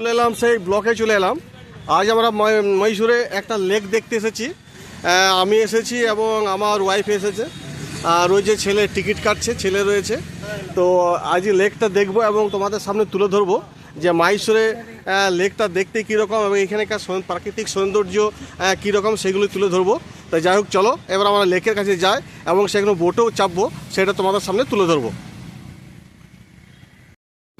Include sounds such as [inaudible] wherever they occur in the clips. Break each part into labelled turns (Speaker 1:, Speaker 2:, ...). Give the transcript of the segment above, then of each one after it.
Speaker 1: চলে এলাম, সেই ব্লকে চলে এলাম। আজ আমরা মহীশূরে একটা লেক দেখতে এসেছি। আমি এসেছি এবং আমার ওয়াইফ এসেছে। আর ওই যে ছেলে টিকিট কাটছে, ছেলে রয়েছে। তো আজ লেকটা দেখব এবং তোমাদের সামনে তুলে ধরবো যে মাইসুরে লেকটা দেখতে কীরকম এবং এখানকার প্রাকৃতিক সৌন্দর্য কীরকম সেগুলো তুলে ধরবো। তো যাই হোক, চলো, এবার আমরা লেকের কাছে যাই এবং সেখানে বোটেও চাপবো, সেটা তোমাদের সামনে তুলে ধরবো।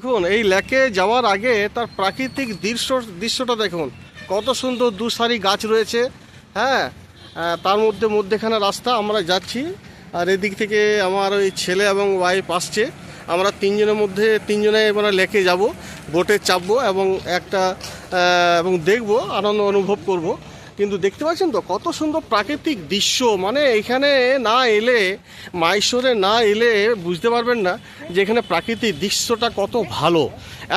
Speaker 1: দেখুন, এই লেকে যাওয়ার আগে তার প্রাকৃতিক দৃশ্য, দৃশ্যটা দেখুন। কত সুন্দর দুসারি গাছ রয়েছে হ্যাঁ? তার মধ্যে মধ্যেখানে রাস্তা, আমরা যাচ্ছি। আর এদিক থেকে আমার ওই ছেলে এবং ওয়াইফ আসছে। আমরা তিনজনের মধ্যে, তিনজনে এবার লেকে যাব, বোটে চাপবো এবং একটা এবং দেখব, আনন্দ অনুভব করব। কিন্তু দেখতে পাচ্ছেন তো, কত সুন্দর প্রাকৃতিক দৃশ্য। মানে এখানে না এলে, মাইশোরে না এলে বুঝতে পারবেন না যে এখানে প্রাকৃতিক দৃশ্যটা কত ভালো।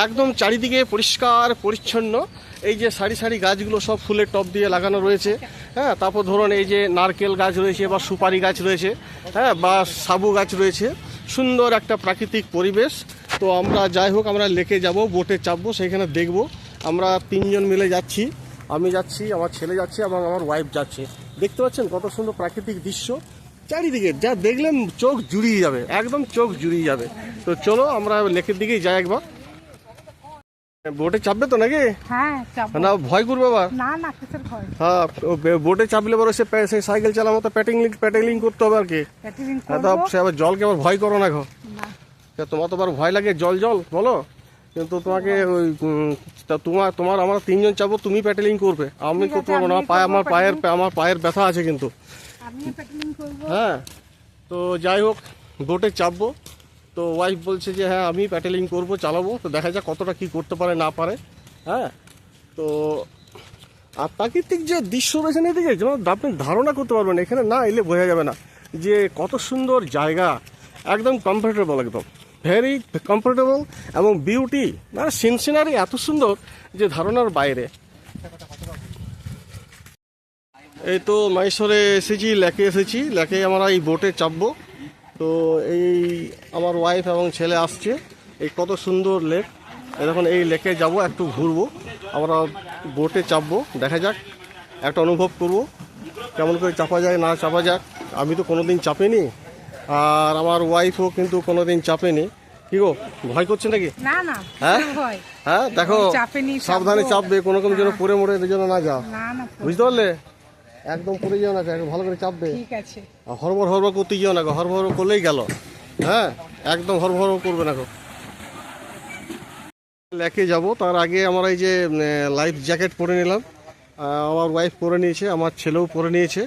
Speaker 1: একদম চারিদিকে পরিষ্কার, পরিচ্ছন্ন। এই যে সারি সারি গাছগুলো সব ফুলের টব দিয়ে লাগানো রয়েছে। হ্যাঁ তারপর ধরুন এই যে নারকেল গাছ রয়েছে বা সুপারি গাছ রয়েছে হ্যাঁ বা সাবু গাছ রয়েছে। সুন্দর একটা প্রাকৃতিক পরিবেশ। তো আমরা যাই হোক, আমরা লেকে যাব, বোটে চাপবো, সেখানে দেখব। আমরা তিনজন মিলে যাচ্ছি। আমি যাচ্ছি আমার ছেলে যাচ্ছে এবং আমার ওয়াইফ যাচ্ছে। দেখতে পাচ্ছেন কত সুন্দর প্রাকৃতিক দৃশ্য। চারিদিকে যা দেখলেন চোখ জুড়িয়ে যাবে একদম চোখ জুড়িয়ে যাবে। তো চলো আমরা লেকের দিকেই যাই একবার। বোটে চাপবে তো নাকি?
Speaker 2: হ্যাঁ
Speaker 1: না ভয় করবে
Speaker 2: ভয়?
Speaker 1: হ্যাঁ বোটে চাপলে পরে সে সেই সাইকেল চালার মতো প্যাটিং প্যাটেলিং করতে হবে আর কি। তা সে আবার জলকে আবার ভয় করো না গো। তোমার তো আবার ভয় লাগে জল জল বলো। কিন্তু তোমাকে ওই তা তোমার তোমার আমরা তিনজন চাপো তুমি প্যাটেলিং করবে। আমি করতে পারব না পায়ে আমার পায়ের আমার পায়ের ব্যথা আছে কিন্তু। হ্যাঁ তো যাই হোক বোটে চাপবো। তো ওয়াইফ বলছে যে হ্যাঁ আমি প্যাটেলিং করব চালাবো। তো দেখা যাক কতটা কি করতে পারে না পারে। হ্যাঁ তো আর প্রাকৃতিক যে দৃশ্য রয়েছে না এদিকে যেমন আপনি ধারণা করতে পারবেন এখানে না এলে বোঝা যাবে না যে কত সুন্দর জায়গা একদম কমফর্টেবল একদম। ভেরি কমফোর্টেবল এবং বিউটি মানে সিন সিনারি এত সুন্দর যে ধারণার বাইরে। এই তো মাইসরে এসেছি, লেকে এসেছি। লেকে আমরা এই বোটে চাপবো। তো এই আমার ওয়াইফ এবং ছেলে আসছে। এই কত সুন্দর লেক এখন এই লেকে যাব, একটু ঘুরবো। আমরা বোটে চাপবো। দেখা যাক, একটা অনুভব করব। কেমন করে চাপা যায়, না চাপা যাক। আমি তো কোনোদিন চাপিনি। আর আমার ওয়াইফও কিন্তু কোনোদিন চাপেনি। কি গো ভয় করছে নাকি?
Speaker 2: না না
Speaker 1: হ্যাঁ?
Speaker 2: ভয়।
Speaker 1: হ্যাঁ দেখো
Speaker 2: চাপেনি,
Speaker 1: সাবধানে
Speaker 2: চাপবে
Speaker 1: কোনো রকম যেন পড়ে মরে যেন না যাও।
Speaker 2: না না
Speaker 1: বুঝতে পারলে? একদম পড়ে যাও না ভালো করে চাপবে।
Speaker 2: ঠিক আছে।
Speaker 1: আর হরবর হরবর করতে যাও না গো হরবর করলেই গেল। হ্যাঁ একদম হরবর করবে না গো। লেকে যাব তার আগে আমরা এই যে লাইফ জ্যাকেট পরে নিলাম। আমার ওয়াইফ পরে নিয়েছে আমার ছেলেও পরে নিয়েছে।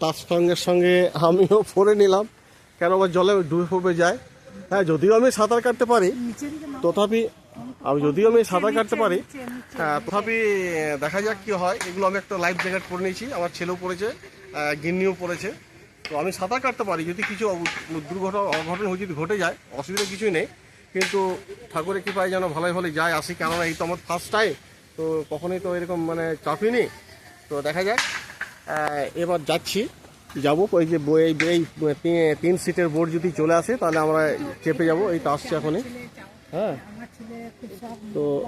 Speaker 1: তার সঙ্গে সঙ্গে আমিও পরে নিলাম। কেন আমার জলে ডুবে ফুবে যায়? হ্যাঁ যদিও আমি সাঁতার কাটতে পারি। তথাপি আমি যদিও আমি সাঁতার কাটতে পারি। হ্যাঁ তথাপি দেখা যাক কি হয়। এগুলো আমি একটা লাইফ জ্যাকেট পরে নিয়েছি আমার ছেলেও পড়েছে গিন্নিও পড়েছে তো আমি সাঁতার কাটতে পারি যদি কিছু দুর্ঘটনা অঘটন যদি ঘটে যায় অসুবিধা কিছুই নেই। কিন্তু ঠাকুরের কৃপায় যেন ভালোই ভালো যায় আসি কেননা এই তো আমার ফার্স্ট টাইম তো কখনোই তো এরকম মানে চাপিনি। তো দেখা আহ, এবার যাচ্ছি। যাব, ওই যে বই, এই তিন- সিটের বোর্ড যদি চলে আসে, তাহলে আমরা চেপে যাব, এই তো আসছে এখনই। হ্যাঁ? তো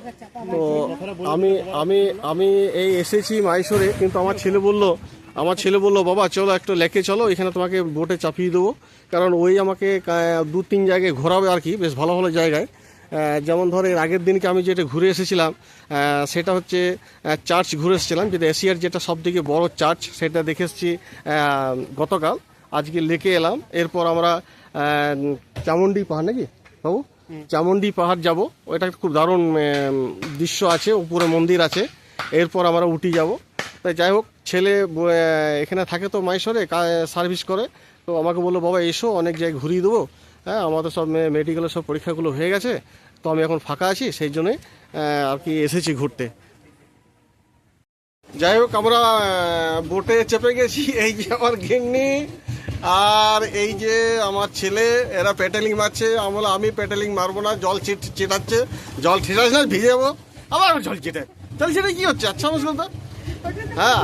Speaker 1: তো আমি আমি আমি এই এসেছি মাইসোরে কিন্তু আমার ছেলে বলল, আমার ছেলে বলল, বাবা, চলো একটু লেকে চলো, এখানে তোমাকে বোটে চাপিয়ে দেবো। কারণ ওই আমাকে দু, তিন জায়গায় ঘোরাবে আর কি, বেশ ভালো ভালো জায়গায়। যেমন ধর এর আগের দিনকে আমি যেটা ঘুরে এসেছিলাম সেটা হচ্ছে চার্চ ঘুরে এসেছিলাম যেটা এশিয়ার যেটা সব থেকে বড় চার্চ সেটা দেখে এসেছি গতকাল। আজকে লেকে এলাম এরপর আমরা চামুন্ডি পাহাড় নাকি বাবু? চামুন্ডি পাহাড় যাব ওইটা খুব দারুণ দৃশ্য আছে উপরে মন্দির আছে এরপর আমরা উঠি যাব। তাই যাই হোক ছেলে এখানে থাকে তো মাইসরে সার্ভিস করে তো আমাকে বলল বাবা এসো অনেক জায়গায় ঘুরিয়ে দেবো। হ্যাঁ আমাদের সব মেডিকেলের সব পরীক্ষাগুলো হয়ে গেছে, তো আমি এখন ফাঁকা আছি, সেই জন্যই আর কি এসেছি ঘুরতে। যাই হোক, আমরা বোটে চেপে গেছি, [laughs] এই যে আমার গিন্নি, আর এই যে আমার ছেলে, এরা প্যাটেলিং মারছে। আমরা আমি প্যাটেলিং মারবো না, জল ছিট ছিটাচ্ছে, জল ছিটাচ্ছে না ভিজে যাব। আবার জল ছিটে। জল ছিটে কি হচ্ছে? আচ্ছা মুশকিল তো হ্যাঁ।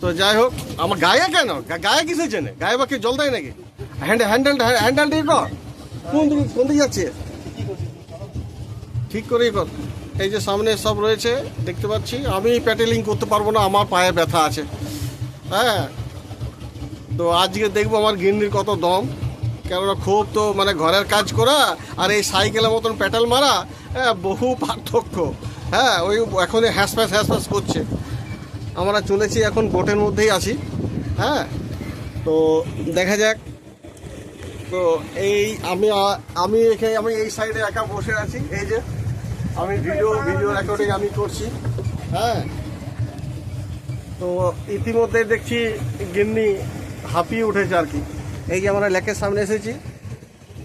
Speaker 1: তো যাই হোক, আমার গায়ে কেন? গায়ে কিসের জন্য? গায়ে বা কি জল দেয় নাকি? হ্যান্ডেল হ্যান্ডেল হ্যান্ডেল ঠিক কর কোন দিকে কোন দিকে যাচ্ছে? ঠিক করেই কর। এই যে সামনে সব রয়েছে, দেখতে পাচ্ছি। আমি প্যাটেলিং করতে পারব না, আমার পায়ে ব্যথা আছে। হ্যাঁ। তো আজকে দেখব আমার গিন্নির কত দম। কেননা খুব তো মানে ঘরের কাজ করা আর এই সাইকেলের মতন প্যাটেল মারা হ্যাঁ বহু পার্থক্য। হ্যাঁ ওই এখনই হ্যাসপ্যাস হ্যাসপ্যাস করছে। আমরা চলেছি এখন বোটের মধ্যেই আছি। হ্যাঁ। তো দেখা যাক। তো এই আমি আমি এখানে, আমি এই সাইডে একা বসে আছি। এই যে, আমি ভিডিও ভিডিও রেকর্ডিং আমি করছি। হ্যাঁ? তো ইতিমধ্যে দেখছি গিন্নি হাঁপিয়ে উঠেছে আর কি। এই যে আমরা লেকের সামনে এসেছি।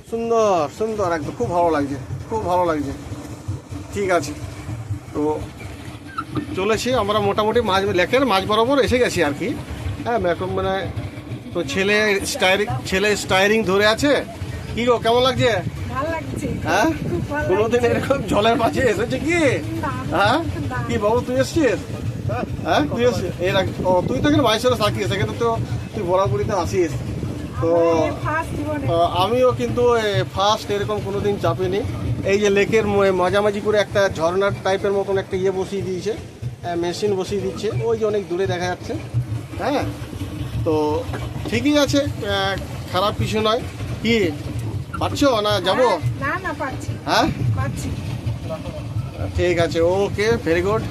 Speaker 1: সুন্দর সুন্দর একদম, খুব ভালো লাগছে, খুব ভালো লাগছে। ঠিক আছে। তো চলেছি, আমরা মোটামুটি মাঝ, লেকের মাঝ বরাবর এসে গেছি আর কি। হ্যাঁ এখন মানে তো ছেলে স্টায়ারিং ছেলে স্টায়ারিং ধরে আছে? কি গো কেমন লাগছে? হ্যাঁ? কোনোদিন এরকম জলের মাঝে এসেছে কি? হ্যাঁ। কি বাবু তুই এসছিস? হ্যাঁ? তুই এসছিস এর ও তুই তো এখানে মাইসরে থাকিস এখানে তো তুই বরাবরিতে আসিস তো আমিও কিন্তু ফার্স্ট এরকম কোনোদিন চাপিনি। এই যে লেকের মাঝামাঝি করে একটা ঝর্ণার টাইপের মতন একটা ইয়ে বসিয়ে দিয়েছে মেশিন বসিয়ে দিচ্ছে। ওই যে অনেক দূরে দেখা যাচ্ছে। হ্যাঁ? তো ঠিকই আছে খারাপ কিছু নয়। কি পারছ না যাব?
Speaker 2: পাচ্ছি
Speaker 1: হ্যাঁ? ঠিক আছে ওকে ভেরি গুড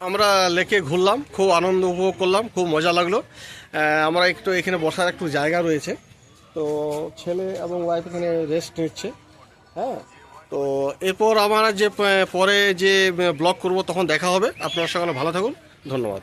Speaker 1: আমরা লেকে ঘুরলাম খুব আনন্দ উপভোগ করলাম খুব মজা লাগল। আমরা একটু এখানে বসার একটু জায়গা রয়েছে। তো ছেলে এবং ওয়াইফ এখানে রেস্ট নিচ্ছে হ্যাঁ? তো এরপর আমরা যে পরে যে ব্লগ করব তখন দেখা হবে। আপনার সঙ্গে ভালো থাকুন ধন্যবাদ।